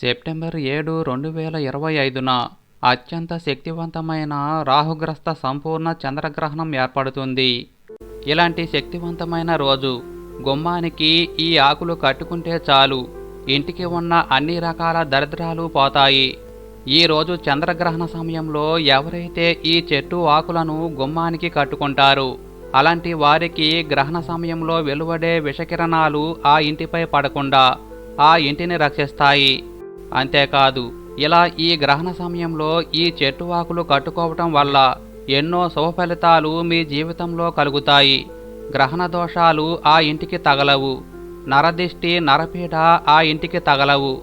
September ఏడు రెండు వేల ఇరవై ఐదున అత్యంత శక్తివంతమైన రాహుగ్రస్త సంపూర్ణ చంద్రగ్రహణం ఏర్పడుతుంది. ఇలాంటి శక్తివంతమైన రోజు గుమ్మానికి ఈ ఆకులు కట్టుకుంటే చాలు. ఇంటికి ఉన్న అన్ని రకాల దరిద్రాలు పోతాయి. ఈ రోజు చంద్రగ్రహణ సమయంలో ఎవరైతే ఈ చెట్టు ఆకులను గుమ్మానికి కట్టుకుంటారు అలాంటి వారికి గ్రహణ సమయంలో వెలువడే విషకిరణాలు ఆ ఇంటిపై పడకుండా ఆ ఇంటిని రక్షిస్తాయి. అంతేకాదు ఇలా ఈ గ్రహణ సమయంలో ఈ చెట్టు ఆకులు కట్టుకోవటం వల్ల ఎన్నో శుభ ఫలితాలు మీ జీవితంలో కలుగుతాయి. గ్రహణ దోషాలు ఆ ఇంటికి తగలవు. నరదిష్టి నరపీడ ఆ ఇంటికి తగలవు.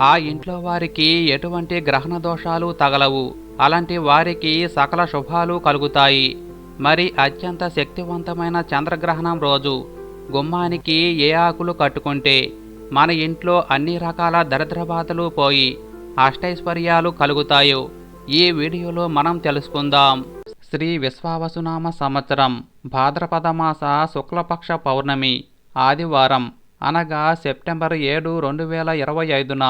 ఆ ఇంట్లో వారికి ఎటువంటి గ్రహణ దోషాలు తగలవు. అలాంటి వారికి సకల శుభాలు కలుగుతాయి. మరి అత్యంత శక్తివంతమైన చంద్రగ్రహణం రోజు. గుమ్మానికి ఏ ఆకులు కట్టుకుంటే మన ఇంట్లో అన్ని రకాల దరిద్రబాధలు పోయి అష్టైశ్వర్యాలు కలుగుతాయో ఈ వీడియోలో మనం తెలుసుకుందాం. శ్రీ విశ్వావసునామ సంవత్సరం భాద్రపద మాస శుక్లపక్ష పౌర్ణమి ఆదివారం అనగా సెప్టెంబర్ ఏడు రెండు వేల ఇరవై ఐదున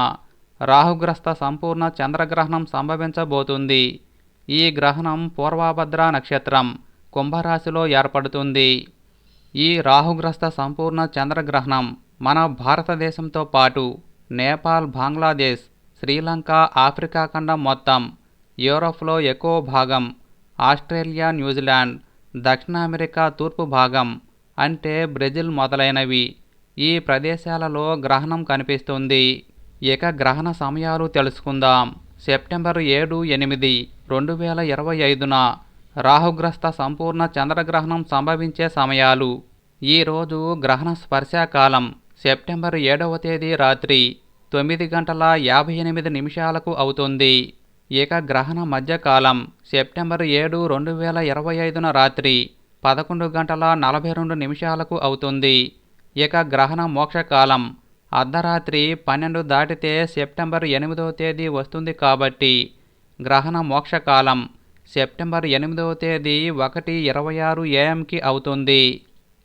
రాహుగ్రస్త సంపూర్ణ చంద్రగ్రహణం సంభవించబోతుంది. ఈ గ్రహణం పూర్వభద్ర నక్షత్రం కుంభరాశిలో ఏర్పడుతుంది. ఈ రాహుగ్రస్త సంపూర్ణ చంద్రగ్రహణం మన భారతదేశంతో పాటు నేపాల్ బంగ్లాదేశ్ శ్రీలంక ఆఫ్రికా ఖండం మొత్తం యూరోప్లో ఎక్కువ భాగం ఆస్ట్రేలియా న్యూజిలాండ్ దక్షిణ అమెరికా తూర్పు భాగం అంటే బ్రెజిల్ మొదలైనవి. ఈ ప్రదేశాలలో గ్రహణం కనిపిస్తుంది. ఇక గ్రహణ సమయాలు తెలుసుకుందాం. సెప్టెంబర్ ఏడు ఎనిమిది రెండు వేల ఇరవై ఐదున రాహుగ్రస్త సంపూర్ణ చంద్రగ్రహణం సంభవించే సమయాలు. ఈరోజు గ్రహణ స్పర్శాకాలం. సెప్టెంబర్ ఏడవ తేదీ రాత్రి తొమ్మిది గంటల యాభై ఎనిమిది నిమిషాలకు అవుతుంది. ఇక గ్రహణ మధ్యకాలం సెప్టెంబర్ ఏడు రెండు వేల ఇరవై ఐదున రాత్రి పదకొండు గంటల నలభై రెండు నిమిషాలకు అవుతుంది. ఇక గ్రహణ మోక్షకాలం అర్ధరాత్రి పన్నెండు దాటితే సెప్టెంబర్ ఎనిమిదవ తేదీ వస్తుంది కాబట్టి గ్రహణ మోక్షకాలం సెప్టెంబర్ ఎనిమిదవ తేదీ ఒకటి ఇరవై ఆరు ఏఎంకి అవుతుంది.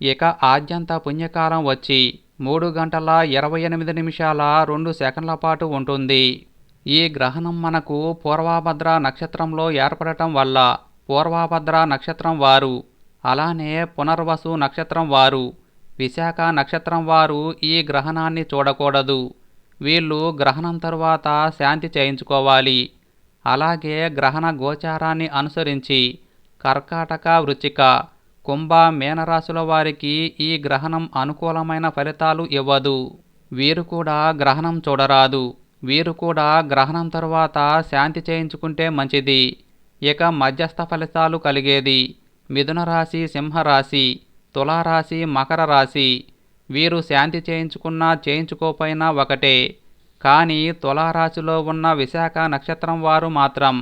ఇక ఆద్యంత పుణ్యకాలం వచ్చి మూడు గంటల ఇరవై ఎనిమిది నిమిషాల రెండు సెకండ్ల పాటు ఉంటుంది. ఈ గ్రహణం మనకు పూర్వభద్ర నక్షత్రంలో ఏర్పడటం వల్ల పూర్వభద్ర నక్షత్రం వారు అలానే పునర్వసు నక్షత్రం వారు విశాఖ నక్షత్రం వారు ఈ గ్రహణాన్ని చూడకూడదు. వీళ్ళు గ్రహణం తరువాత శాంతి చేయించుకోవాలి. అలాగే గ్రహణ గోచారాన్ని అనుసరించి కర్కాటక వృచ్చిక కుంభ మీనరాశుల వారికి ఈ గ్రహణం అనుకూలమైన ఫలితాలు ఇవ్వదు. వీరు కూడా గ్రహణం చూడరాదు. వీరు కూడా గ్రహణం తరువాత శాంతి చేయించుకుంటే మంచిది. ఇక మధ్యస్థ ఫలితాలు కలిగేది. మిథున రాశి సింహరాశి తులారాశి మకర రాశి. వీరు శాంతి చేయించుకున్నా చేయించుకోపోయినా ఒకటే. కానీ తులారాశిలో ఉన్న విశాఖ నక్షత్రం వారు మాత్రం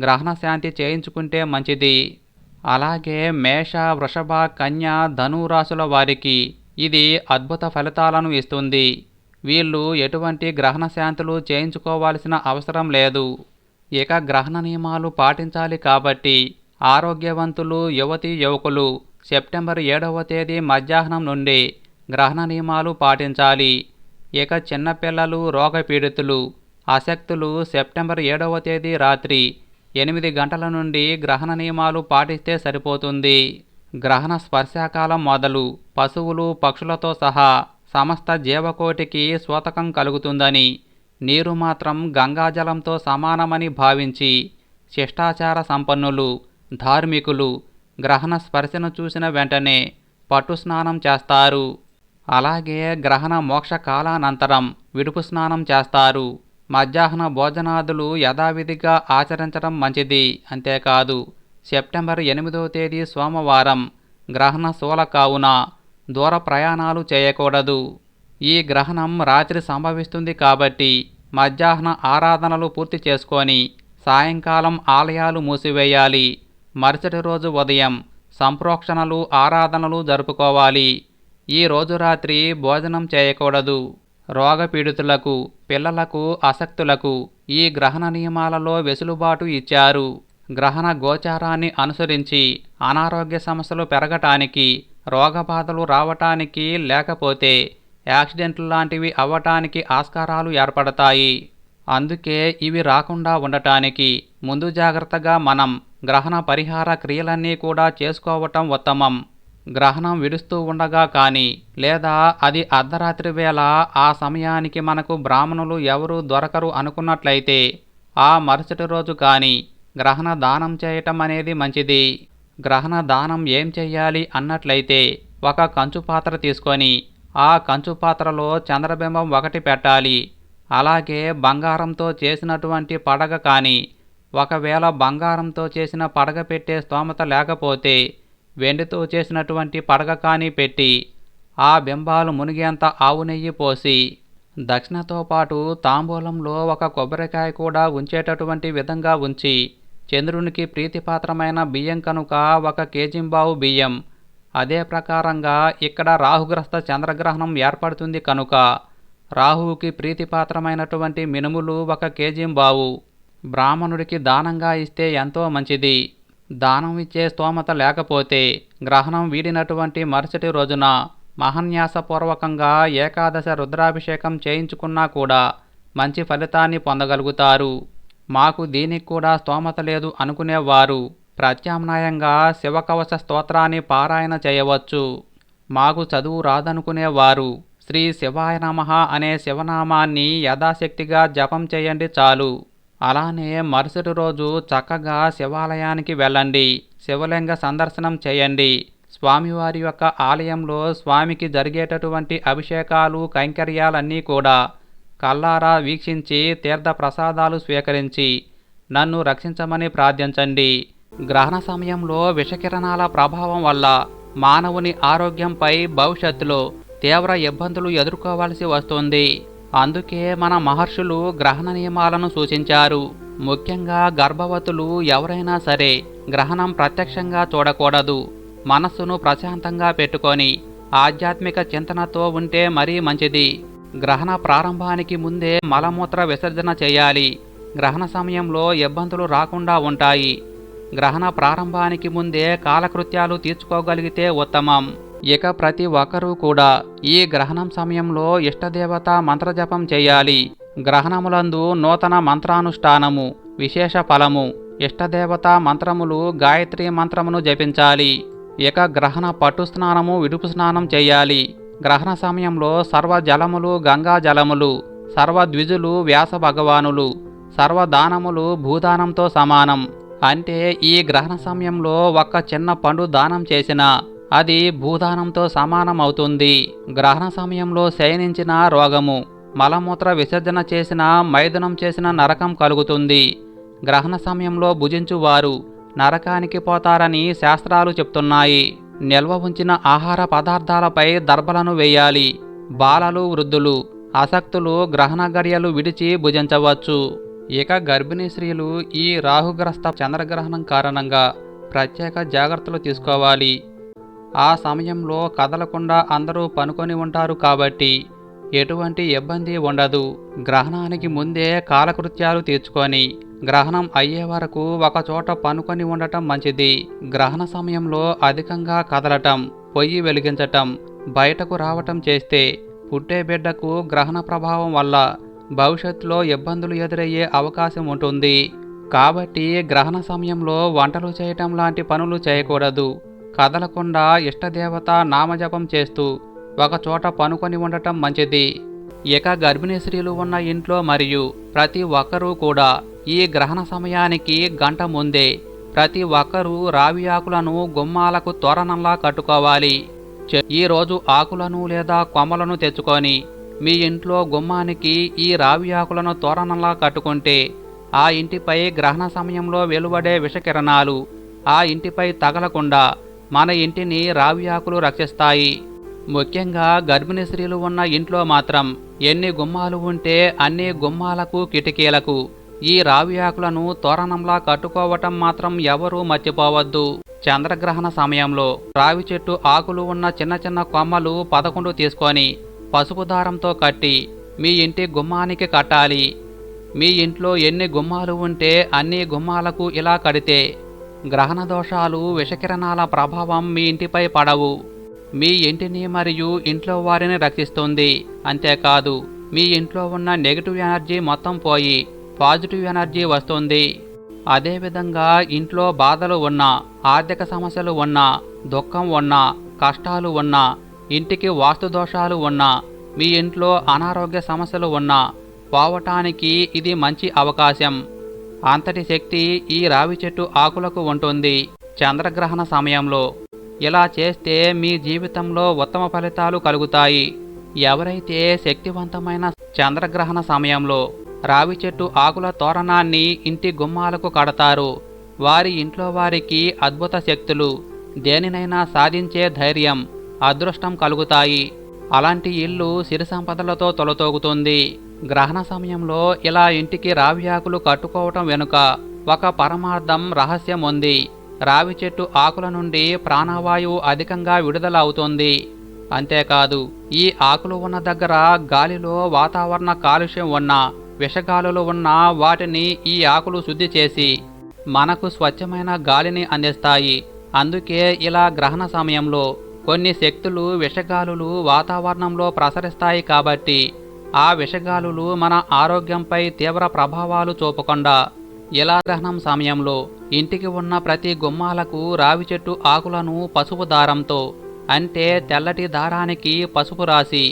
గ్రహణ శాంతి చేయించుకుంటే మంచిది. అలాగే మేష వృషభ కన్య ధనురాశుల వారికి ఇది అద్భుత ఫలితాలను ఇస్తుంది. వీళ్ళు ఎటువంటి గ్రహణ శాంతులు చేయించుకోవాల్సిన అవసరం లేదు. ఇక గ్రహణ నియమాలు పాటించాలి కాబట్టి ఆరోగ్యవంతులు యువతి యువకులు సెప్టెంబర్ ఏడవ తేదీ మధ్యాహ్నం నుండి గ్రహణ నియమాలు పాటించాలి. ఇక చిన్నపిల్లలు రోగపీడితులు అశక్తులు సెప్టెంబర్ ఏడవ తేదీ రాత్రి ఎనిమిది గంటల నుండి గ్రహణ నియమాలు పాటిస్తే సరిపోతుంది. గ్రహణ స్పర్శాకాలం మొదలు పశువులు పక్షులతో సహా సమస్త జీవకోటికి సూతకం కలుగుతుందని నీరు మాత్రం గంగాజలంతో సమానమని భావించి శిష్టాచార సంపన్నులు ధార్మికులు గ్రహణ స్పర్శను చూసిన వెంటనే పట్టు స్నానం చేస్తారు. అలాగే గ్రహణ మోక్ష కాలానంతరం విడుపు స్నానం చేస్తారు. మధ్యాహ్న భోజనాదులు యథావిధిగా ఆచరించడం మంచిది. అంతేకాదు సెప్టెంబర్ ఎనిమిదవ తేదీ సోమవారం గ్రహణ శూల కావున దూర ప్రయాణాలు చేయకూడదు. ఈ గ్రహణం రాత్రి సంభవిస్తుంది కాబట్టి మధ్యాహ్న ఆరాధనలు పూర్తి చేసుకొని సాయంకాలం ఆలయాలు మూసివేయాలి. మరుసటి రోజు ఉదయం సంప్రోక్షణలు ఆరాధనలు జరుపుకోవాలి. ఈ రోజు రాత్రి భోజనం చేయకూడదు. రోగపీడితులకు పిల్లలకు అసక్తులకు ఈ గ్రహణ నియమాలలో వెసులుబాటు ఇచ్చారు. గ్రహణ గోచారాన్ని అనుసరించి అనారోగ్య సమస్యలు పెరగటానికి రోగబాధలు రావటానికి లేకపోతే యాక్సిడెంట్లు లాంటివి అవ్వటానికి ఆస్కారాలు ఏర్పడతాయి. అందుకే ఇవి రాకుండా ఉండటానికి ముందు జాగ్రత్తగా మనం గ్రహణ పరిహార క్రియలన్నీ కూడా చేసుకోవటం ఉత్తమం. గ్రహణం విడుస్తూ ఉండగా కానీ లేదా అది అర్ధరాత్రి వేళ ఆ సమయానికి మనకు బ్రాహ్మణులు ఎవరు దొరకరు అనుకున్నట్లయితే ఆ మరుసటి రోజు కానీ గ్రహణ దానం చేయటం అనేది మంచిది. గ్రహణ దానం ఏం చెయ్యాలి అన్నట్లయితే ఒక కంచు పాత్ర తీసుకొని ఆ కంచు పాత్రలో చంద్రబింబం ఒకటి పెట్టాలి. అలాగే బంగారంతో చేసినటువంటి పడగ కానీ ఒకవేళ బంగారంతో చేసిన పడగ పెట్టే స్తోమత లేకపోతే వెండితో చేసినటువంటి పడగ కానీ పెట్టి ఆ బింబాలు మునిగేంత ఆవు నెయ్యి పోసి దక్షిణతో పాటు తాంబూలంలో ఒక కొబ్బరికాయ కూడా ఉంచేటటువంటి విధంగా ఉంచి చంద్రునికి ప్రీతిపాత్రమైన బియ్యం కనుక ఒక కేజింబావు బియ్యం. అదే ప్రకారంగా ఇక్కడ రాహుగ్రస్త చంద్రగ్రహణం ఏర్పడుతుంది కనుక రాహువుకి ప్రీతిపాత్రమైనటువంటి మినుములు ఒక కేజింబావు. బ్రాహ్మణుడికి దానంగా ఇస్తే ఎంతో మంచిది. దానం ఇచ్చే స్తోమత లేకపోతే గ్రహణం వీడినటువంటి మరుసటి రోజున మహన్యాసపూర్వకంగా ఏకాదశ రుద్రాభిషేకం చేయించుకున్నా కూడా మంచి ఫలితాన్ని పొందగలుగుతారు. మాకు దీనికి కూడా స్తోమత లేదు అనుకునేవారు. ప్రత్యామ్నాయంగా శివకవచ స్తోత్రాన్ని పారాయణ చేయవచ్చు. మాకు చదువు రాదనుకునేవారు. శ్రీ శివాయ నమః అనే శివనామాన్ని యథాశక్తిగా జపం చేయండి చాలు. అలానే మరుసటి రోజు చక్కగా శివాలయానికి వెళ్ళండి. శివలింగ సందర్శనం చేయండి. స్వామివారి యొక్క ఆలయంలో స్వామికి జరిగేటటువంటి అభిషేకాలు కైంకర్యాలన్నీ కూడా కల్లారా వీక్షించి తీర్థ ప్రసాదాలు స్వీకరించి నన్ను రక్షించమని ప్రార్థించండి. గ్రహణ సమయంలో విషకిరణాల ప్రభావం వల్ల మానవుని ఆరోగ్యంపై భవిష్యత్తులో తీవ్ర ఇబ్బందులు ఎదుర్కోవాల్సి వస్తుంది. అందుకే మన మహర్షులు గ్రహణ నియమాలను సూచించారు. ముఖ్యంగా గర్భవతులు ఎవరైనా సరే గ్రహణం ప్రత్యక్షంగా చూడకూడదు. మనస్సును ప్రశాంతంగా పెట్టుకొని ఆధ్యాత్మిక చింతనతో ఉంటే మరీ మంచిది. గ్రహణ ప్రారంభానికి ముందే మలమూత్ర విసర్జన చేయాలి. గ్రహణ సమయంలో ఇబ్బందులు రాకుండా ఉంటాయి. గ్రహణ ప్రారంభానికి ముందే కాలకృత్యాలు తీర్చుకోగలిగితే ఉత్తమం. ఇక ప్రతి ఒక్కరూ కూడా ఈ గ్రహణం సమయంలో ఇష్టదేవత మంత్రజపం చేయాలి. గ్రహణములందు నూతన మంత్రానుష్ఠానము విశేష ఫలము ఇష్టదేవత మంత్రములు గాయత్రి మంత్రమును జపించాలి. ఇక గ్రహణ పట్టు స్నానము విడుపు స్నానం చేయాలి. గ్రహణ సమయంలో సర్వ జలములు గంగా జలములు సర్వ ద్విజులు వ్యాస భగవానులు సర్వ దానములు భూదానంతో సమానం. అంటే ఈ గ్రహణ సమయంలో ఒక్క చిన్న పండు దానం చేసినా అది భూదానంతో సమానం అవుతుంది గ్రహణ సమయంలో శయనించిన రోగము మలమూత్ర విసర్జన చేసిన మైదనం చేసిన నరకం కలుగుతుంది. గ్రహణ సమయంలో భుజించువారు నరకానికి పోతారని శాస్త్రాలు చెప్తున్నాయి. నిల్వ ఉంచిన ఆహార పదార్థాలపై దర్భలను వేయాలి. బాలలు వృద్ధులు ఆసక్తులు గ్రహణ గడియలు విడిచి భుజించవచ్చు. ఇక గర్భిణీ స్త్రీలు ఈ రాహుగ్రస్త చంద్రగ్రహణం కారణంగా ప్రత్యేక జాగ్రత్తలు తీసుకోవాలి. ఆ సమయంలో కదలకుండా అందరూ పనుకొని ఉంటారు కాబట్టి ఎటువంటి ఇబ్బంది ఉండదు. గ్రహణానికి ముందే కాలకృత్యాలు తీర్చుకొని గ్రహణం అయ్యే వరకు ఒక చోట పనుకొని ఉండటం మంచిది. గ్రహణ సమయంలో అధికంగా కదలటం పొయ్యి వెలిగించటం బయటకు రావటం చేస్తే పుట్టే బిడ్డకు గ్రహణ ప్రభావం వల్ల భవిష్యత్తులో ఇబ్బందులు ఎదురయ్యే అవకాశం ఉంటుంది. కాబట్టి గ్రహణ సమయంలో వంటలు చేయటం లాంటి పనులు చేయకూడదు. కదలకుండా ఇష్టదేవత నామజపం చేస్తూ ఒకచోట పనుకొని ఉండటం మంచిది. ఇక గర్భిణీ స్త్రీలు ఉన్న ఇంట్లో మరియు ప్రతి ఒక్కరూ కూడా ఈ గ్రహణ సమయానికి గంట ముందే ప్రతి ఒక్కరూ రావి ఆకులను గుమ్మాలకు తోరణంలా కట్టుకోవాలి. ఈరోజు ఆకులను లేదా కొమ్మలను తెచ్చుకొని మీ ఇంట్లో గుమ్మానికి ఈ రావి ఆకులను తోరణంలా కట్టుకుంటే ఆ ఇంటిపై గ్రహణ సమయంలో వెలువడే విషకిరణాలు ఆ ఇంటిపై తగలకుండా మన ఇంటిని రావి ఆకులు రక్షిస్తాయి. ముఖ్యంగా గర్భిణీ స్త్రీలు ఉన్న ఇంట్లో మాత్రం ఎన్ని గుమ్మాలు ఉంటే అన్ని గుమ్మాలకు కిటికీలకు ఈ రావి ఆకులను తోరణంలా కట్టుకోవటం మాత్రం ఎవరూ మర్చిపోవద్దు. చంద్రగ్రహణ సమయంలో రావి చెట్టు ఆకులు ఉన్న చిన్న చిన్న కొమ్మలు పదకొండు తీసుకొని పసుపు దారంతో కట్టి మీ ఇంటి గుమ్మానికి కట్టాలి. మీ ఇంట్లో ఎన్ని గుమ్మాలు ఉంటే అన్ని గుమ్మాలకు ఇలా కడితే గ్రహణ దోషాలు విషకిరణాల ప్రభావం మీ ఇంటిపై పడవు. మీ ఇంటిని మరియు ఇంట్లో వారిని రక్షిస్తుంది. అంతేకాదు మీ ఇంట్లో ఉన్న నెగిటివ్ ఎనర్జీ మొత్తం పోయి పాజిటివ్ ఎనర్జీ వస్తుంది. అదేవిధంగా ఇంట్లో బాధలు ఉన్నా ఆర్థిక సమస్యలు ఉన్నా దుఃఖం ఉన్నా కష్టాలు ఉన్నా ఇంటికి వాస్తు దోషాలు ఉన్నా మీ ఇంట్లో అనారోగ్య సమస్యలు ఉన్నా పోవటానికి ఇది మంచి అవకాశం. అంతటి శక్తి ఈ రావి చెట్టు ఆకులకు ఉంటుంది. చంద్రగ్రహణ సమయంలో ఇలా చేస్తే మీ జీవితంలో ఉత్తమ ఫలితాలు కలుగుతాయి. ఎవరైతే శక్తివంతమైన చంద్రగ్రహణ సమయంలో రావి చెట్టు ఆకుల తోరణాన్ని ఇంటి గుమ్మాలకు కడతారు. వారి ఇంట్లో వారికి అద్భుత శక్తులు దేనినైనా సాధించే ధైర్యం అదృష్టం కలుగుతాయి. అలాంటి ఇల్లు సిరి సంపదలతో తొలతోగుతుంది. గ్రహణ సమయంలో ఇలా ఇంటికి రావి ఆకులు కట్టుకోవటం వెనుక ఒక పరమార్థం రహస్యం ఉంది రావి చెట్టు ఆకుల నుండి ప్రాణవాయువు అధికంగా విడుదల అవుతుంది అంతేకాదు ఈ ఆకులు ఉన్న దగ్గర గాలిలో వాతావరణ కాలుష్యం ఉన్న విషగాలులు ఉన్న వాటిని ఈ ఆకులు శుద్ధి చేసి మనకు స్వచ్ఛమైన గాలిని అందిస్తాయి. అందుకే ఇలా గ్రహణ సమయంలో కొన్ని శక్తులు విషగాలులు వాతావరణంలో ప్రసరిస్తాయి కాబట్టి ఆ విషగాలులు మన ఆరోగ్యంపై తీవ్ర ప్రభావాలు చూపకుండా ఇలా దహనం సమయంలో ఇంటికి ఉన్న ప్రతి గుమ్మాలకు రావి చెట్టు ఆకులను పసుపు దారంతో అంటే తెల్లటి దారానికి పసుపు రాసి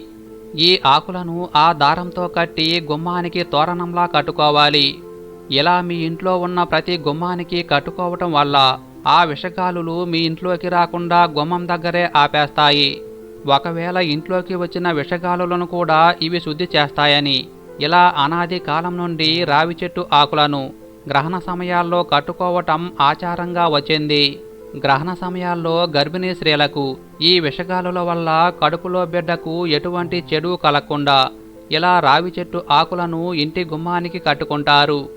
ఈ ఆకులను ఆ దారంతో కట్టి గుమ్మానికి తోరణంలా కట్టుకోవాలి. ఇలా మీ ఇంట్లో ఉన్న ప్రతి గుమ్మానికి కట్టుకోవటం వల్ల ఆ విషగాలులు మీ ఇంట్లోకి రాకుండా గుమ్మం దగ్గరే ఆపేస్తాయి. ఒకవేళ ఇంట్లోకి వచ్చిన విషగాలులను కూడా ఇవి శుద్ధి చేస్తాయని. ఇలా అనాది కాలం నుండి రావి చెట్టు ఆకులను గ్రహణ సమయాల్లో కట్టుకోవటం ఆచారంగా వచ్చింది. గ్రహణ సమయాల్లో గర్భిణీ స్త్రీలకు ఈ విషగాలుల వల్ల కడుపులో బిడ్డకు ఎటువంటి చెడు కలగకుండా ఇలా రావి చెట్టు ఆకులను ఇంటి గుమ్మానికి కట్టుకుంటారు.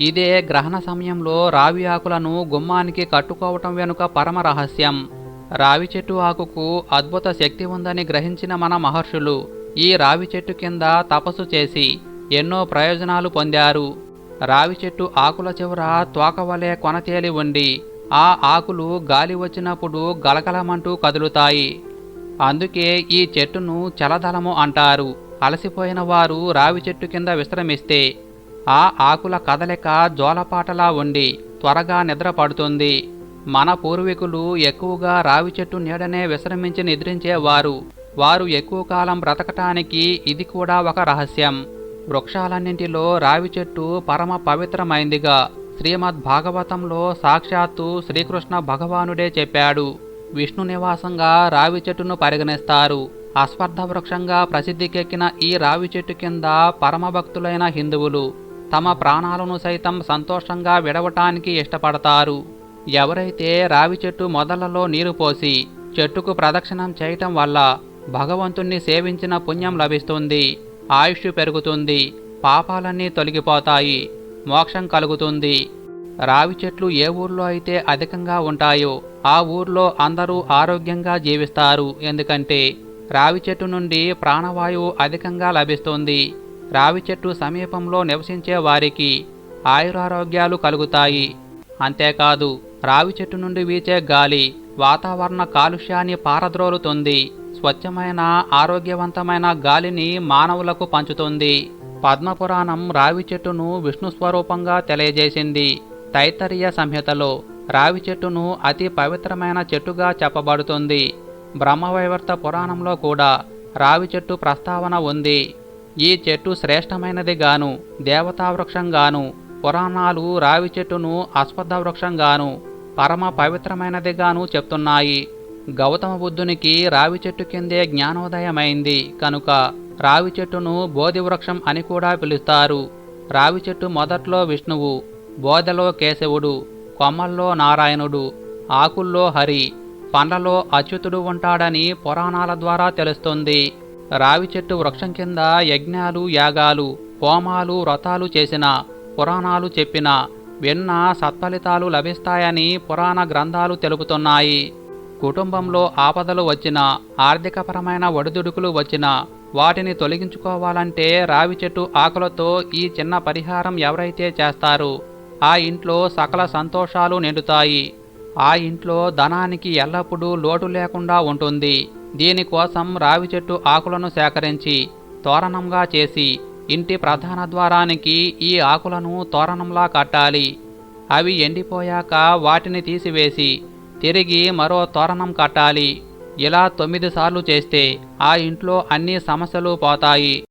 ఇదే గ్రహణ సమయంలో రావి ఆకులను గుమ్మానికి కట్టుకోవటం వెనుక పరమ రహస్యం. రావి చెట్టు ఆకుకు అద్భుత శక్తి ఉందని గ్రహించిన మన మహర్షులు ఈ రావి చెట్టు కింద తపస్సు చేసి ఎన్నో ప్రయోజనాలు పొందారు. రావి చెట్టు ఆకుల చివర తోకవలే కొనతేలి ఉండి ఆ ఆకులు గాలి వచ్చినప్పుడు గలగలమంటూ కదులుతాయి. అందుకే ఈ చెట్టును చలదలము అంటారు. అలసిపోయిన వారు రావి చెట్టు కింద విశ్రమిస్తే ఆ ఆకుల కదలిక జోలపాటలా ఉండి త్వరగా నిద్రపడుతుంది. మన పూర్వీకులు ఎక్కువగా రావి చెట్టు నీడనే విశ్రమించి నిద్రించేవారు. వారు ఎక్కువ కాలం బ్రతకటానికి ఇది కూడా ఒక రహస్యం. వృక్షాలన్నింటిలో రావి చెట్టు పరమ పవిత్రమైందిగా శ్రీమద్ భాగవతంలో సాక్షాత్తు శ్రీకృష్ణ భగవానుడే చెప్పాడు. విష్ణు నివాసంగా రావి చెట్టును పరిగణిస్తారు. అశ్వర్థ వృక్షంగా ప్రసిద్ధికెక్కిన ఈ రావి చెట్టు కింద పరమభక్తులైన హిందువులు తమ ప్రాణాలను సైతం సంతోషంగా విడవటానికి ఇష్టపడతారు. ఎవరైతే రావి చెట్టు మొదలలో నీరు పోసి చెట్టుకు ప్రదక్షిణం చేయటం వల్ల భగవంతుణ్ణి సేవించిన పుణ్యం లభిస్తుంది ఆయుష్ పెరుగుతుంది పాపాలన్నీ తొలగిపోతాయి మోక్షం కలుగుతుంది. రావి చెట్లు ఏ ఊర్లో అయితే అధికంగా ఉంటాయో ఆ ఊర్లో అందరూ ఆరోగ్యంగా జీవిస్తారు. ఎందుకంటే రావి చెట్టు నుండి ప్రాణవాయువు అధికంగా లభిస్తుంది. రావి చెట్టు సమీపంలో నివసించే వారికి ఆయురారోగ్యాలు కలుగుతాయి. అంతేకాదు రావి చెట్టు నుండి వీచే గాలి వాతావరణ కాలుష్యాన్ని పారద్రోలుతుంది. స్వచ్ఛమైన ఆరోగ్యవంతమైన గాలిని మానవులకు పంచుతుంది. పద్మపురాణం రావి చెట్టును విష్ణు స్వరూపంగా తెలియజేసింది. తైతరీయ సంహితలో రావి చెట్టును అతి పవిత్రమైన చెట్టుగా చెప్పబడుతుంది. బ్రహ్మవైవర్త పురాణంలో కూడా రావి చెట్టు ప్రస్తావన ఉంది. ఈ చెట్టు శ్రేష్టమైనది గాను దేవతా వృక్షంగాను పురాణాలు రావి చెట్టును అశ్వత్థ వృక్షంగాను పరమ పవిత్రమైనదిగాను చెప్తున్నాయి. గౌతమ బుద్ధునికి రావి చెట్టు కిందే జ్ఞానోదయమైంది కనుక రావి చెట్టును బోధి వృక్షం అని కూడా పిలుస్తారు. రావి చెట్టు మొదట్లో విష్ణువు బోధలో కేశవుడు కొమ్మల్లో నారాయణుడు ఆకుల్లో హరి పండ్లలో అచ్యుతుడు ఉంటాడని పురాణాల ద్వారా తెలుస్తుంది. రావి చెట్టు వృక్షం కింద యజ్ఞాలు యాగాలు హోమాలు వ్రతాలు చేసిన పురాణాలు చెప్పిన విన్న సత్ఫలితాలు లభిస్తాయని పురాణ గ్రంథాలు తెలుపుతున్నాయి. కుటుంబంలో ఆపదలు వచ్చిన ఆర్థికపరమైన ఒడిదుడుకులు వచ్చిన వాటిని తొలగించుకోవాలంటే రావి చెట్టు ఆకులతో ఈ చిన్న పరిహారం ఎవరైతే చేస్తారు ఆ ఇంట్లో సకల సంతోషాలు నిండుతాయి. ఆ ఇంట్లో ధనానికి ఎల్లప్పుడూ లోటు లేకుండా ఉంటుంది. దీనికోసం రావి చెట్టు ఆకులను సేకరించి తోరణంగా చేసి ఇంటి ప్రధాన ద్వారానికి ఈ ఆకులను తోరణంలా కట్టాలి. అవి ఎండిపోయాక వాటిని తీసివేసి తిరిగి మరో తోరణం కట్టాలి. ఇలా తొమ్మిది సార్లు చేస్తే ఆ ఇంట్లో అన్ని సమస్యలు పోతాయి.